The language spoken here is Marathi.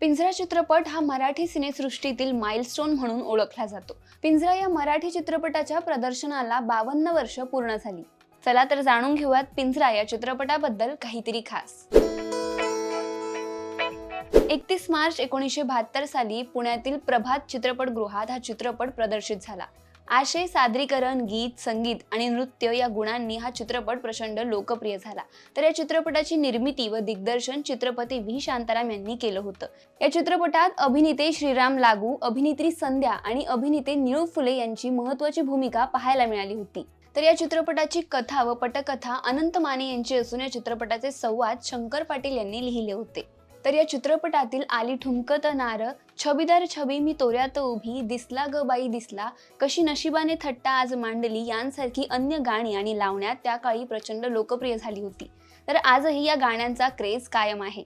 पिंजरा चित्रपट हा मराठी सिनेसृष्टीतील माइलस्टोन म्हणून ओळखला जातो. पिंजरा या मराठी चित्रपटाच्या प्रदर्शनाला बावन्न वर्ष पूर्ण झाली. चला तर जाणून घेऊयात पिंजरा या चित्रपटाबद्दल काहीतरी खास. एकतीस मार्च एकोणीसशे बहात्तर साली पुण्यातील प्रभात चित्रपटगृहात हा चित्रपट प्रदर्शित झाला. आशय सादरीकरण गीत संगीत आणि नृत्य या गुणांनी हा चित्रपट प्रचंड लोकप्रिय झाला. तर या चित्रपटाची निर्मिती व दिग्दर्शन चित्रपती व्ही. शांताराम यांनी केलं होतं. या चित्रपटात अभिनेते श्रीराम लागू अभिनेत्री संध्या आणि अभिनेते निळू फुले यांची महत्वाची भूमिका पाहायला मिळाली होती. तर या चित्रपटाची कथा व पटकथा अनंत माने यांची असून या चित्रपटाचे संवाद शंकर पाटील यांनी लिहिले होते. तर या चित्रपटातील आली ठुमकत नार छबीदार छबी मी तोऱ्यात उभी दिसला ग बाई दिसला कशी नशिबाने थट्टा आज मांडली यांसारखी अन्य गाणी आणि लावण्यात त्या काळी प्रचंड लोकप्रिय झाली होती. तर आजही या गाण्यांचा क्रेज कायम आहे.